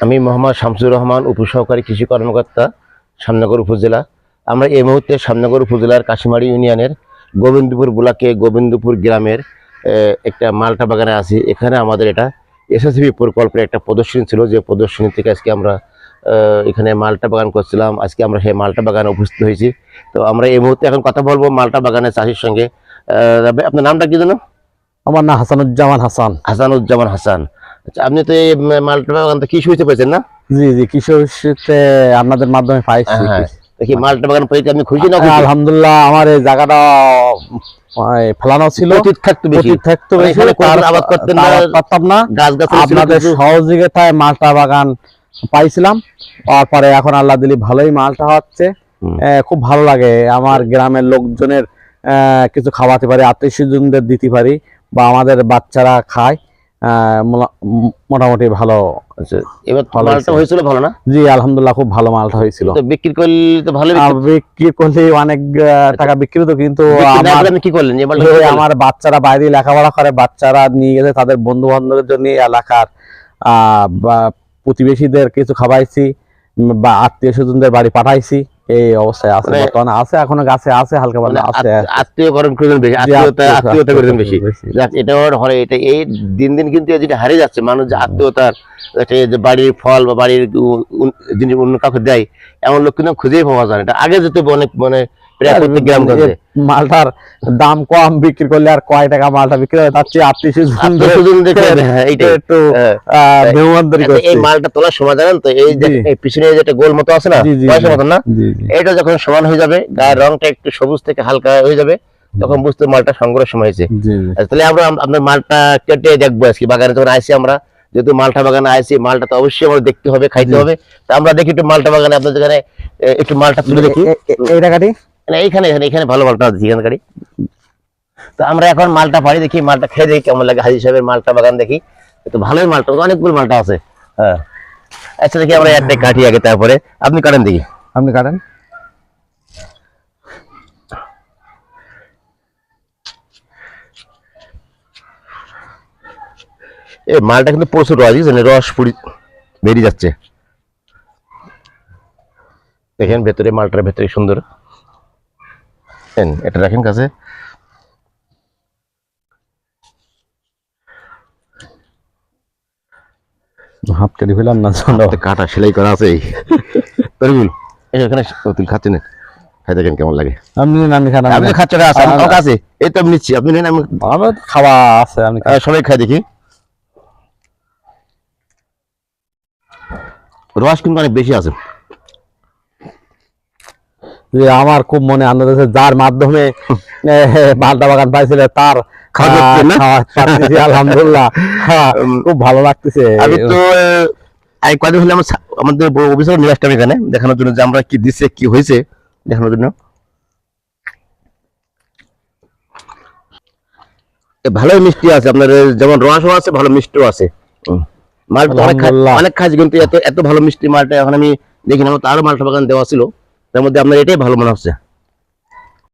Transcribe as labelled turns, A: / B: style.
A: আমি মোহাম্মদ শামসুর রহমান উপসহকারী কৃষি কর্মকর্তা সামনগর উপজেলা। আমরা এই মুহূর্তে সামনগর উপজেলার কাশিমারি ইউনিয়নের গোবিন্দপুর ব্লকে গোবিন্দপুর গ্রামের একটা মালটা বাগানে আছি। এখানে আমাদের এটা এসএসবি প্রকল্পের একটা প্রদর্শনী ছিল। যে প্রদর্শনী থেকে আজকে আমরা এখানে মালটা বাগান করছিলাম। আজকে আমরা সেই মালটা বাগানে উপস্থিত হয়েছি। তো আমরা এই মুহূর্তে এখন কথা বলব মালটা বাগানের চাষির সঙ্গে। আপনার নামটা কি জানো
B: আমার না হাসানুজ্জামান হাসান।
A: হাসানুজ্জামান হাসান। আপনি তো এই মালটা বাগান তো কৃষি হইতে পেয়েছেন না?
B: জি জি কিশোরতে আপনাদের মাধ্যমে পাইছি
A: হ্যাঁ দেখি মালটা বাগান আপনি খুশি না
B: আলহামদুলিল্লাহ আমার এই জায়গাটা ফেলানো ছিল।
A: থাকতো বেশি।
B: থাকতো
A: মানে
B: বেশি,
A: এখানে কোনো
B: তার-
A: আবাদ করতেন না,
B: না।
A: গাছ গাছ
B: আপনাদের সহযোগিতায় মালটা বাগান পাইছিলাম। তারপরে এখন আল্লাহ দিলি ভালোই মালটা হচ্ছে। খুব ভালো লাগে। আমার গ্রামের লোকজনের আহ, কিছু খাওয়াতে পারি আত্মীয় স্বজনদের দিতে পারি বা আমাদের বাচ্চারা খায়। মোটামুটি ভালো
A: এবার
B: ভালো
A: মালটা হয়েছিল ভালো না?
B: জি আলহামদুলিল্লাহ খুব ভালো মালটা হয়েছিল।
A: তো বিক্রি করলে তো ভালো
B: বিক্রি করলে অনেক টাকা বিক্রি তো কিন্তু আমার
A: কি করলেন?
B: আমার বাচ্চারা বাইরে লেখাপড়া করে বাচ্চারা নিয়ে গেছে তাদের বন্ধু বান্ধবের জন্য এলাকার আহ, বা প্রতিবেশীদের কিছু খাওয়াইছি বা আত্মীয় স্বজনদের বাড়ি পাঠাইছি। এই অবস্থায় আছে
A: মানে-
B: বর্তমানে আছে এখনও গাছে আছে হালকা
A: মানে
B: পাতলা আছে
A: আত্মীয়করণ করেছেন বেশি আত্মীয়তা
B: আত্মীয়-
A: আত্মীয়তা বেশি। এটা হরে এটা এই দিন দিন কিন্তু যেটা হারিয়ে যাচ্ছে মানুষ যে আত্মীয়তার যে বাড়ির ফল বা বাড়ির জিনিস অন্য কাউকে দেয় এমন লোক কিন্তু খুঁজেই পাওয়া যায় না। এটা আগে যেতে অনেক মানে
B: মালটার দাম কম বিক্রি করলে আর কয় টাকা মালটা বিক্রি হয়? তার চেয়ে
A: দেখে হ্যাঁ,
B: একটু
A: হ্যাঁ। আচ্ছা, এই মালটা তোলার সময় জানেন তো এই যে পিছনে যেটা গোল মতো আছে না পয়সা
B: জি।
A: না এটা যখন সমান হয়ে যাবে গায়ের রংটা একটু সবুজ থেকে হালকা হয়ে যাবে তখন বুঝতে মালটা সংগ্রহ সময় হয়েছে। আচ্ছা, তাহলে আমরা আপনার মালটা কেটে দেখব আজকে বাগানে যখন আইসি আমরা যেহেতু মালটা বাগানে আইসি মালটা তো অবশ্যই আমরা দেখতে হবে খাইতে হবে তা আমরা দেখি একটু মালটা বাগানে আপনাদের যেখানে একটু মালটা তুলে দেখি।
B: এই টাকাটি
A: না, এইখানে এখানে এখানে ভালো মালটা আছে এখানে গাড়ি তো আমরা এখন মালটা পারি দেখি মালটা খেয়ে দেখি কেমন লাগে। হাজি সাহেবের মালটা বাগান দেখি। তো ভালোই মালটা অনেকগুলো মালটা আছে। হ্যাঁ। আচ্ছা দেখি আমরা একটা কাটি আগে তারপরে। আপনি কাটেন দেখি।
B: আপনি কাটেন।
A: এই মালটা কিন্তু প্রচুর রস বুঝছেন? রস পুরি বেরিয়ে যাচ্ছে। দেখেন ভেতরে মালটার ভেতরে সুন্দর। দেন, এটা রাখেন কাছে।
B: হাত কেটে না
A: কাটা সেলাই করা আছে তরুল এখানে তুই খাচ্ছি না? খাই দেখেন কেমন লাগে।
B: আপনি নেন, আমি খান
A: আমি তো না, আছে, আমার কাছে এই তো আমি নিচ্ছি। আপনি নেন আমি
B: আমার খাওয়া আছে আপনি
A: সবাই খাই দেখি। রস কিন্তু অনেক বেশি আছে।
B: যে আমার খুব মনে আনন্দ হচ্ছে যার মাধ্যমে এ, মালটা বাগান পাইছিল তার আলহামদুলিল্লাহ হ্যাঁ, খুব ভালো লাগতেছে।
A: আমি তো এই কদিন হলে আমার আমাদের বড় অফিসার নিয়ে আসতাম এখানে দেখানোর জন্য যে আমরা কি দিচ্ছে কি হয়েছে দেখানোর জন্য। ভালোই মিষ্টি আছে আপনার যেমন রসও আছে ভালো মিষ্টিও আছে। মালটা অনেক অনেক খাইছি কিন্তু এত এত ভালো মিষ্টি মালটা এখন আমি দেখি না আমার তো আরও মালটা বাগান দেওয়া ছিল। তার মধ্যে আপনার এটাই ভালো মনে হচ্ছে।